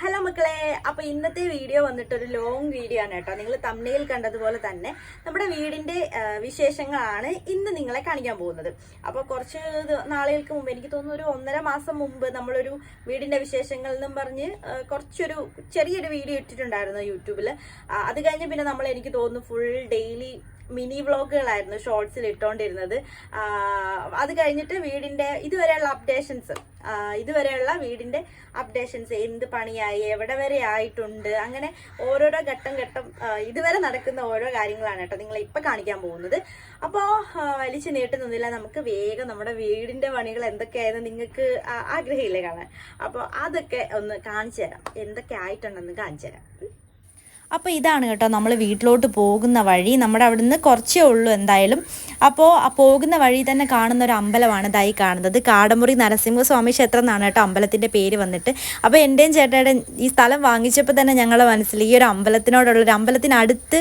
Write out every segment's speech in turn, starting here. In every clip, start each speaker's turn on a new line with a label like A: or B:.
A: Hello മക്കളെ അപ്പൊ ഇന്നത്തെ വീഡിയോ വന്നിട്ട് ഒരു ലോങ് വീഡിയോ ആണ് കേട്ടോ. നിങ്ങൾ തമ്മിൽ കണ്ടതുപോലെ തന്നെ നമ്മുടെ വീടിന്റെ വിശേഷങ്ങളാണ് ഇന്ന് നിങ്ങളെ കാണിക്കാൻ പോകുന്നത്. അപ്പൊ കുറച്ച് നാളുകൾക്ക് മുമ്പ് എനിക്ക് തോന്നുന്നു ഒരു ഒന്നര മാസം മുമ്പ് നമ്മളൊരു വീടിന്റെ വിശേഷങ്ങൾ എന്നും പറഞ്ഞ് കുറച്ചൊരു ചെറിയൊരു വീഡിയോ ഇട്ടിട്ടുണ്ടായിരുന്നു യൂട്യൂബിൽ അത് കഴിഞ്ഞ് പിന്നെ നമ്മൾ എനിക്ക് തോന്നുന്നു ഫുൾ ഡെയിലി മിനി വ്ളോഗുകളായിരുന്നു ഷോർട്സിൽ ഇട്ടുകൊണ്ടിരുന്നത് അത് കഴിഞ്ഞിട്ട് വീടിന്റെ ഇതുവരെയുള്ള അപ്ഡേഷൻസ് ഇതുവരെയുള്ള വീടിന്റെ അപ്ഡേഷൻസ് എന്ത് പണിയായി എവിടെ വരെ ആയിട്ടുണ്ട്? അങ്ങനെ ഓരോരോ ഘട്ടം ഘട്ടം ഇതുവരെ നടക്കുന്ന ഓരോ കാര്യങ്ങളാണ് കേട്ടോ നിങ്ങളെ ഇപ്പൊ കാണിക്കാൻ പോകുന്നത്. അപ്പോൾ വലിച്ചു നീട്ടുന്നില്ല നമുക്ക് വേഗം നമ്മുടെ വീടിന്റെ പണികൾ എന്തൊക്കെയായിരുന്നു നിങ്ങൾക്ക് ആഗ്രഹമില്ലേ കാണാൻ? അപ്പോൾ അതൊക്കെ ഒന്ന് കാണിച്ചു തരാം. എന്തൊക്കെ ആയിട്ടുണ്ടെന്ന് കാണിച്ചു തരാം.
B: അപ്പോൾ ഇതാണ് കേട്ടോ നമ്മൾ വീട്ടിലോട്ട് പോകുന്ന വഴി. നമ്മുടെ അവിടുന്ന് കുറച്ചേ ഉള്ളൂ എന്തായാലും. അപ്പോൾ പോകുന്ന വഴി തന്നെ കാണുന്ന ഒരു അമ്പലമാണ് ഇതായി കാണുന്നത്. കാടമുറി നരസിംഹസ്വാമി ക്ഷേത്രം എന്നാണ് കേട്ടോ അമ്പലത്തിന്റെ പേര് വന്നിട്ട്. അപ്പോൾ എന്റെയും ചേട്ടയുടെ ഈ സ്ഥലം വാങ്ങിച്ചപ്പോൾ തന്നെ ഞങ്ങളുടെ മനസ്സിൽ ഈ ഒരു അമ്പലത്തിനോടുള്ള ഒരു അമ്പലത്തിനടുത്ത്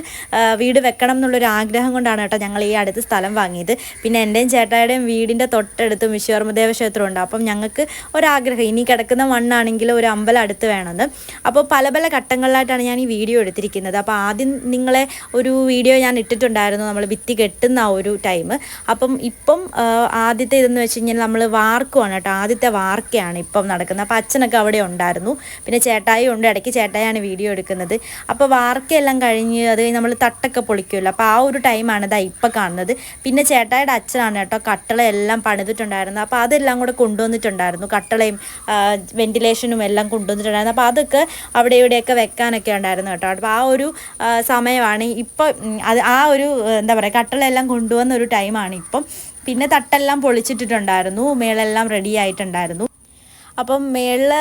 B: വീട് വെക്കണം എന്നുള്ളൊരു ആഗ്രഹം കൊണ്ടാണ് കേട്ടോ ഞങ്ങൾ ഈ അടുത്ത് സ്ഥലം വാങ്ങിയത്. പിന്നെ എന്റെയും ചേട്ടായുടെയും വീടിന്റെ തൊട്ടടുത്ത് വിശ്വർമ്മദേവ ക്ഷേത്രമുണ്ട്. അപ്പം ഞങ്ങൾക്ക് ഒരാഗ്രഹം ഇനി കിടക്കുന്ന മണ്ണാണെങ്കിൽ ഒരു അമ്പലം അടുത്ത് വേണമെന്ന്. അപ്പോൾ പല പല ഘട്ടങ്ങളിലായിട്ടാണ് ഞാൻ ഈ വീഡിയോ എടുത്തിരിക്കുന്നത്. അപ്പോൾ ആദ്യം നിങ്ങളെ ഒരു വീഡിയോ ഞാൻ ഇട്ടിട്ടുണ്ടായിരുന്നു. നമ്മൾ ഭിത്തി കെട്ടുന്ന ഒരു ടൈം അപ്പം ഇപ്പം ആദ്യത്തെ ഇതെന്ന് വെച്ച് കഴിഞ്ഞാൽ നമ്മൾ വാർക്കുവാണ് കേട്ടോ. ആദ്യത്തെ വാർക്കയാണ് ഇപ്പം നടക്കുന്നത്. അപ്പോൾ അച്ഛനൊക്കെ അവിടെ ഉണ്ടായിരുന്നു. പിന്നെ ചേട്ടായി ഉണ്ട്. ഇടയ്ക്ക് ചേട്ടായാണ് വീഡിയോ എടുക്കുന്നത്. അപ്പോൾ വാർക്കയെല്ലാം കഴിഞ്ഞ് അത് നമ്മൾ തട്ടൊക്കെ പൊളിക്കുമല്ലോ. അപ്പോൾ ആ ഒരു ടൈമാണ് ഇതാ ഇപ്പം കാണുന്നത്. പിന്നെ ചേട്ടായുടെ അച്ഛനാണ് കേട്ടോ കട്ടളയെല്ലാം പണിതിട്ടുണ്ടായിരുന്നത്. അപ്പോൾ അതെല്ലാം കൂടെ കൊണ്ടുവന്നിട്ടുണ്ടായിരുന്നു. കട്ടളയും വെന്റിലേഷനും എല്ലാം കൊണ്ടുവന്നിട്ടുണ്ടായിരുന്നു. അപ്പോൾ അതൊക്കെ അവിടെ ഇവിടെയൊക്കെ വെക്കാനൊക്കെ ഉണ്ടായിരുന്നു കേട്ടോ. അപ്പോൾ ആ ഒരു സമയമാണ് ഇപ്പം അത് ആ ഒരു എന്താ പറയുക കട്ടളയെല്ലാം കൊണ്ടുവന്ന ഒരു ടൈമാണ് ഇപ്പം പിന്നെ തട്ടെല്ലാം പൊളിച്ചിട്ടിട്ടുണ്ടായിരുന്നു. മേളെല്ലാം റെഡി ആയിട്ടുണ്ടായിരുന്നു. അപ്പം മേളിൽ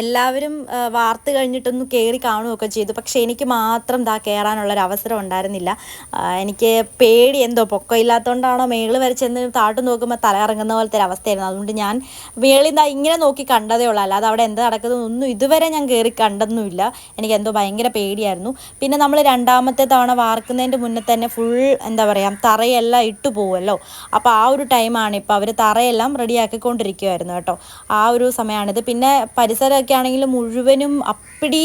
B: എല്ലാവരും വാർത്ത കഴിഞ്ഞിട്ടൊന്ന് കയറി കാണുകയൊക്കെ ചെയ്തു. പക്ഷെ എനിക്ക് മാത്രം ദാ കയറാനുള്ളൊരു അവസരം ഉണ്ടായിരുന്നില്ല എനിക്ക് പേടി എന്തോ പൊക്കമില്ലാത്തതുകൊണ്ടാണോ മേളിൽ വരെ ചെന്ന് താട്ട് നോക്കുമ്പോൾ തല ഇറങ്ങുന്ന പോലത്തെ ഒരു അവസ്ഥയായിരുന്നു. അതുകൊണ്ട് ഞാൻ മേളിൽ ദാ ഇങ്ങനെ നോക്കി കണ്ടതേ ഉള്ളൂ. അല്ലാതെ അവിടെ എന്താ നടക്കുന്നതൊന്നും ഇതുവരെ ഞാൻ കയറി കണ്ടൊന്നുമില്ല. എനിക്ക് എന്തോ ഭയങ്കര പേടിയായിരുന്നു. പിന്നെ നമ്മൾ രണ്ടാമത്തെ തവണ വാർക്കുന്നതിന്റെ മുന്നേ തന്നെ ഫുൾ എന്താ പറയുക തറയെല്ലാം ഇട്ടു പോകുമല്ലോ അപ്പോൾ ആ ഒരു ടൈമാണ് ഇപ്പോൾ അവർ തറയെല്ലാം റെഡിയാക്കിക്കൊണ്ടിരിക്കുമായിരുന്നു കേട്ടോ. ആ ഒരു സമയമാണിത്. പിന്നെ പരിസരമൊക്കെ ആണെങ്കിൽ മുഴുവനും അപ്പിടി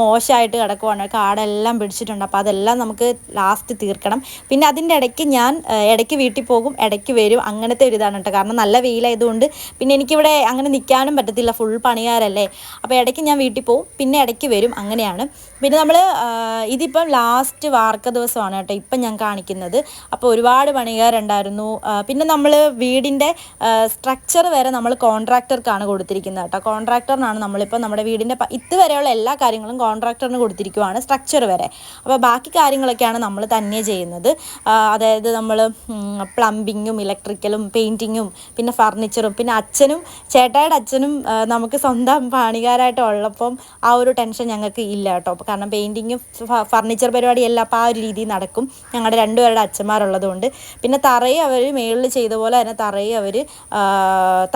B: മോശമായിട്ട് കിടക്കുവാണ്. കാടെല്ലാം പിടിച്ചിട്ടുണ്ട്. അപ്പോൾ അതെല്ലാം നമുക്ക് ലാസ്റ്റ് തീർക്കണം. പിന്നെ അതിന്റെ ഇടയ്ക്ക് ഞാൻ ഇടയ്ക്ക് വീട്ടിൽ പോകും ഇടയ്ക്ക് വരും. അങ്ങനത്തെ ഒരു ഇതാണ് കേട്ടോ. കാരണം നല്ല വെയിലായതുകൊണ്ട് പിന്നെ എനിക്കിവിടെ അങ്ങനെ നിൽക്കാനും പറ്റത്തില്ല. ഫുൾ പണിയാരല്ലേ. അപ്പോൾ ഇടയ്ക്ക് ഞാൻ വീട്ടിൽ പോകും. പിന്നെ ഇടയ്ക്ക് വരും. അങ്ങനെയാണ്. പിന്നെ നമ്മൾ ഇതിപ്പം ലാസ്റ്റ് വാർക്ക ദിവസമാണ് കേട്ടോ ഇപ്പം ഞാൻ കാണിക്കുന്നത്. അപ്പോൾ ഒരുപാട് പണിക്കാരുണ്ടായിരുന്നു ആ, പിന്നെ നമ്മൾ വീടിന്റെ സ്ട്രക്ചർ വരെ നമ്മൾ കോൺട്രാക്ടർക്കാണ് കൊടുത്തിരിക്കുന്നത് കേട്ടോ. കോൺട്രാക്ടറിനാണ് നമ്മളിപ്പോൾ നമ്മുടെ വീടിന്റെ ഇതുവരെയുള്ള എല്ലാ കാര്യങ്ങളും കോൺട്രാക്ടറിന് കൊടുത്തിരിക്കുവാണ് സ്ട്രക്ചർ വരെ. അപ്പോൾ ബാക്കി കാര്യങ്ങളൊക്കെയാണ് നമ്മൾ തന്നെ ചെയ്യുന്നത്. അതായത് നമ്മൾ പ്ലംബിങ്ങും ഇലക്ട്രിക്കലും പെയിന്റിങ്ങും പിന്നെ ഫർണിച്ചറും പിന്നെ അച്ഛനും ചേട്ടായുടെ അച്ഛനും നമുക്ക് സ്വന്തം പണികാരായിട്ട് ഉള്ളപ്പം ആ ഒരു ടെൻഷൻ ഞങ്ങൾക്ക് ഇല്ല കേട്ടോ. അപ്പോൾ കാരണം പെയിന്റിങ്ങും ഫർണിച്ചർ പരിപാടിയെല്ലാം അപ്പോൾ ആ ഒരു രീതിയിൽ നടക്കും. ഞങ്ങളുടെ രണ്ടുപേരുടെ അച്ഛന്മാരുള്ളതുകൊണ്ട്. പിന്നെ തറയും അവർ മേളിൽ ചെയ്ത പോലെ തന്നെ തറയും അവർ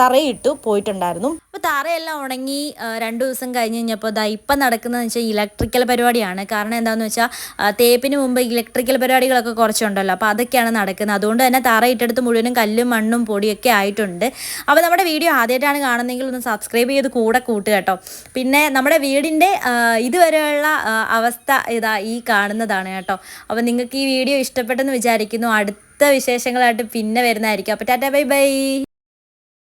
B: തറയിട്ടു പോയിട്ടുണ്ടായിരുന്നു. തറയെല്ലാം ഉണങ്ങി രണ്ടു ദിവസം കഴിഞ്ഞ് കഴിഞ്ഞപ്പോൾ ഇതാ ഇപ്പം നടക്കുന്നതെന്ന് വെച്ചാൽ ഇലക്ട്രിക്കൽ പരിപാടിയാണ്. കാരണം എന്താണെന്ന് വെച്ചാൽ തേപ്പിന് മുമ്പ് ഇലക്ട്രിക്കൽ പരിപാടികളൊക്കെ കുറച്ചുണ്ടല്ലോ. അപ്പോൾ അതൊക്കെയാണ് നടക്കുന്നത്. അതുകൊണ്ട് തന്നെ തറ ഇട്ടെടുത്ത് മുഴുവനും കല്ലും മണ്ണും പൊടിയൊക്കെ ആയിട്ടുണ്ട്. അപ്പോൾ നമ്മുടെ വീഡിയോ ആദ്യമായിട്ടാണ് കാണുന്നതെങ്കിൽ ഒന്ന് സബ്സ്ക്രൈബ് ചെയ്ത് കൂടെ കൂട്ടുക കേട്ടോ. പിന്നെ നമ്മുടെ വീടിന്റെ ഇതുവരെയുള്ള അവസ്ഥ ഇതാ ഈ കാണുന്നതാണ് കേട്ടോ. അപ്പോൾ നിങ്ങൾക്ക് ഈ വീഡിയോ ഇഷ്ടപ്പെട്ടെന്ന് വിചാരിക്കുന്നു. അടുത്ത വിശേഷങ്ങളായിട്ട് പിന്നെ വരുന്നതായിരിക്കും. അപ്പോൾ ടാറ്റാ ബൈ ബൈ.